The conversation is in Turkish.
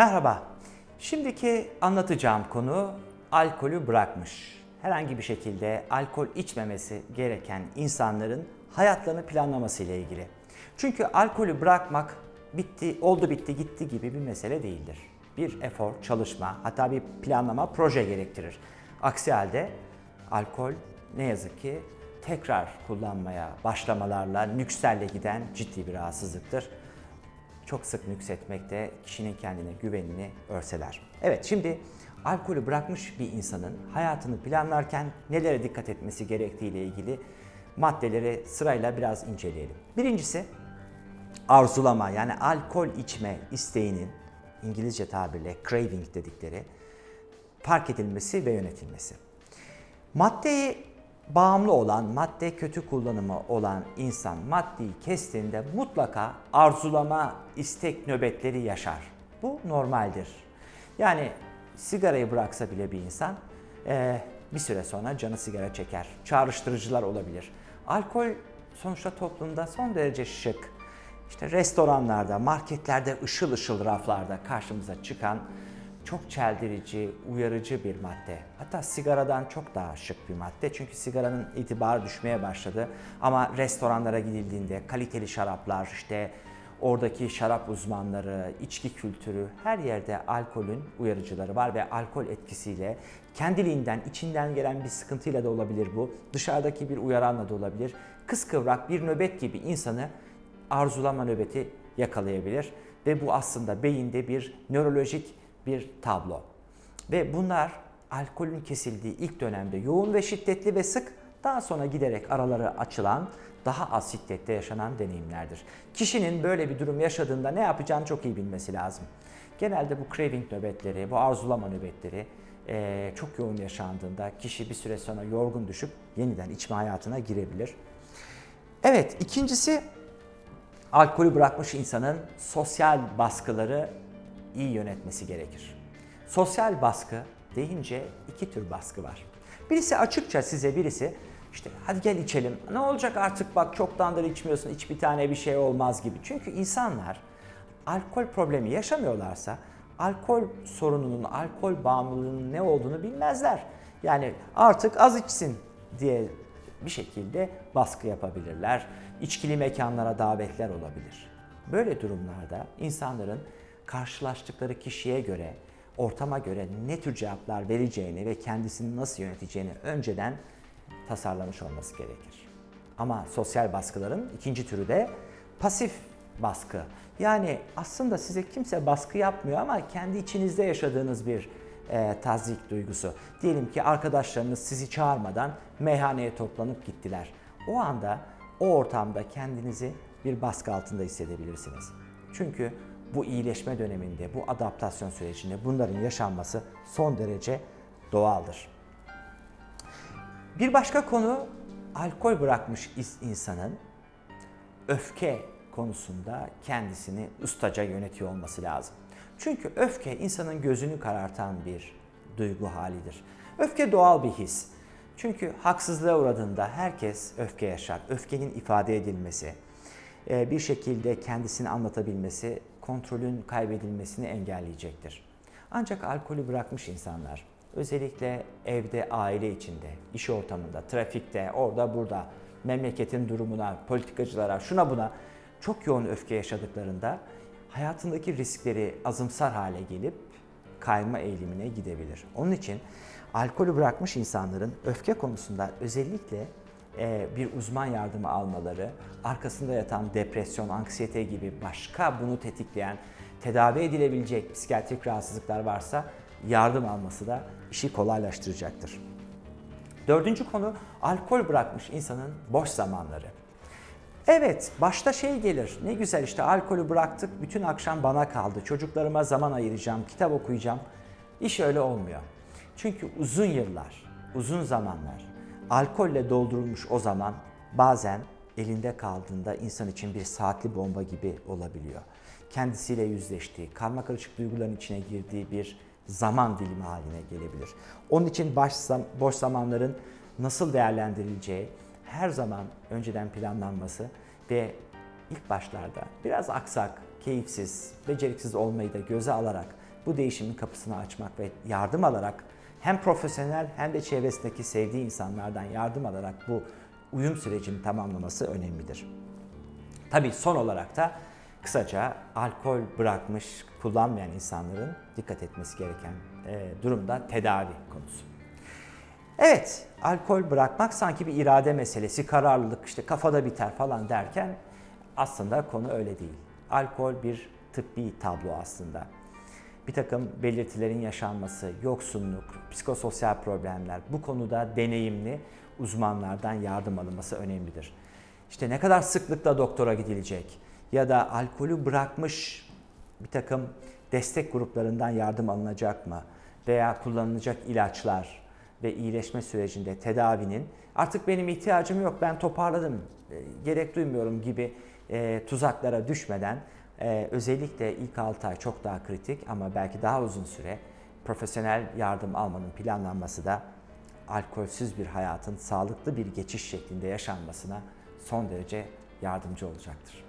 Merhaba. Şimdiki anlatacağım konu alkolü bırakmış. Herhangi bir şekilde alkol içmemesi gereken insanların hayatlarını planlaması ile ilgili. Çünkü alkolü bırakmak bitti, oldu bitti gitti gibi bir mesele değildir. Bir efor, çalışma, hatta bir planlama, proje gerektirir. Aksi halde alkol ne yazık ki tekrar kullanmaya başlamalarla, nükserle giden ciddi bir rahatsızlıktır çok sık nüksetmek de kişinin kendine güvenini örseler. Evet şimdi alkolü bırakmış bir insanın hayatını planlarken nelere dikkat etmesi gerektiği ile ilgili maddeleri sırayla biraz inceleyelim. Birincisi arzulama yani alkol içme isteğinin İngilizce tabirle craving dedikleri fark edilmesi ve yönetilmesi. Maddeyi bağımlı olan, madde kötü kullanımı olan insan maddeyi kestiğinde mutlaka arzulama, istek nöbetleri yaşar. Bu normaldir. Yani sigarayı bıraksa bile bir insan eee, bir süre sonra canı sigara çeker. Çağrıştırıcılar olabilir. Alkol sonuçta toplumda son derece şık, işte restoranlarda, marketlerde ışıl ışıl raflarda karşımıza çıkan çok çeldirici, uyarıcı bir madde. Hatta sigaradan çok daha şık bir madde. Çünkü sigaranın itibarı düşmeye başladı. Ama restoranlara gidildiğinde kaliteli şaraplar, işte oradaki şarap uzmanları, içki kültürü her yerde alkolün uyarıcıları var ve alkol etkisiyle kendiliğinden, içinden gelen bir sıkıntıyla da olabilir bu. Dışarıdaki bir uyaranla da olabilir. Kıskıvrak bir nöbet gibi insanı arzulama nöbeti yakalayabilir ve bu aslında beyinde bir nörolojik bir tablo. Ve bunlar alkolün kesildiği ilk dönemde yoğun ve şiddetli ve sık daha sonra giderek araları açılan daha az şiddette yaşanan deneyimlerdir. Kişinin böyle bir durum yaşadığında ne yapacağını çok iyi bilmesi lazım. Genelde bu craving nöbetleri, bu arzulama nöbetleri eee, çok yoğun yaşandığında kişi bir süre sonra yorgun düşüp yeniden içme hayatına girebilir. Evet, ikincisi alkolü bırakmış insanın sosyal baskıları iyi yönetmesi gerekir. Sosyal baskı deyince iki tür baskı var. Birisi açıkça size birisi işte hadi gel içelim. Ne olacak artık bak çoktandır içmiyorsun iç bir tane bir şey olmaz gibi. Çünkü insanlar alkol problemi yaşamıyorlarsa alkol sorununun, alkol bağımlılığının ne olduğunu bilmezler. Yani artık az içsin diye bir şekilde baskı yapabilirler. İçkili mekanlara davetler olabilir. Böyle durumlarda insanların karşılaştıkları kişiye göre, ortama göre ne tür cevaplar vereceğini ve kendisini nasıl yöneteceğini önceden tasarlamış olması gerekir. Ama sosyal baskıların ikinci türü de pasif baskı. Yani aslında size kimse baskı yapmıyor ama kendi içinizde yaşadığınız bir e, tazik duygusu. Diyelim ki arkadaşlarınız sizi çağırmadan meyhaneye toplanıp gittiler. O anda o ortamda kendinizi bir baskı altında hissedebilirsiniz. Çünkü bu iyileşme döneminde, bu adaptasyon sürecinde bunların yaşanması son derece doğaldır. Bir başka konu alkol bırakmış insanın öfke konusunda kendisini ustaca yönetiyor olması lazım. Çünkü öfke insanın gözünü karartan bir duygu halidir. Öfke doğal bir his. Çünkü haksızlığa uğradığında herkes öfke yaşar. Öfkenin ifade edilmesi, bir şekilde kendisini anlatabilmesi kontrolün kaybedilmesini engelleyecektir. Ancak alkolü bırakmış insanlar özellikle evde, aile içinde, iş ortamında, trafikte, orada burada, memleketin durumuna, politikacılara, şuna buna çok yoğun öfke yaşadıklarında hayatındaki riskleri azımsar hale gelip kayma eğilimine gidebilir. Onun için alkolü bırakmış insanların öfke konusunda özellikle e, bir uzman yardımı almaları, arkasında yatan depresyon, anksiyete gibi başka bunu tetikleyen tedavi edilebilecek psikiyatrik rahatsızlıklar varsa yardım alması da işi kolaylaştıracaktır. Dördüncü konu alkol bırakmış insanın boş zamanları. Evet, başta şey gelir. Ne güzel işte alkolü bıraktık, bütün akşam bana kaldı. Çocuklarıma zaman ayıracağım, kitap okuyacağım. İş öyle olmuyor. Çünkü uzun yıllar, uzun zamanlar alkolle doldurulmuş o zaman bazen elinde kaldığında insan için bir saatli bomba gibi olabiliyor. Kendisiyle yüzleştiği, karma karışık duyguların içine girdiği bir zaman dilimi haline gelebilir. Onun için baş, boş zamanların nasıl değerlendirileceği her zaman önceden planlanması ve ilk başlarda biraz aksak, keyifsiz, beceriksiz olmayı da göze alarak bu değişimin kapısını açmak ve yardım alarak hem profesyonel hem de çevresindeki sevdiği insanlardan yardım alarak bu uyum sürecini tamamlaması önemlidir. Tabii son olarak da kısaca alkol bırakmış, kullanmayan insanların dikkat etmesi gereken e, durumda tedavi konusu. Evet, alkol bırakmak sanki bir irade meselesi, kararlılık, işte kafada biter falan derken aslında konu öyle değil. Alkol bir tıbbi tablo aslında. Bir takım belirtilerin yaşanması, yoksunluk, psikososyal problemler bu konuda deneyimli uzmanlardan yardım alınması önemlidir. İşte ne kadar sıklıkla doktora gidilecek ya da alkolü bırakmış bir takım destek gruplarından yardım alınacak mı veya kullanılacak ilaçlar ve iyileşme sürecinde tedavinin artık benim ihtiyacım yok ben toparladım e, gerek duymuyorum gibi e, tuzaklara düşmeden e, özellikle ilk 6 ay çok daha kritik ama belki daha uzun süre profesyonel yardım almanın planlanması da alkolsüz bir hayatın sağlıklı bir geçiş şeklinde yaşanmasına son derece yardımcı olacaktır.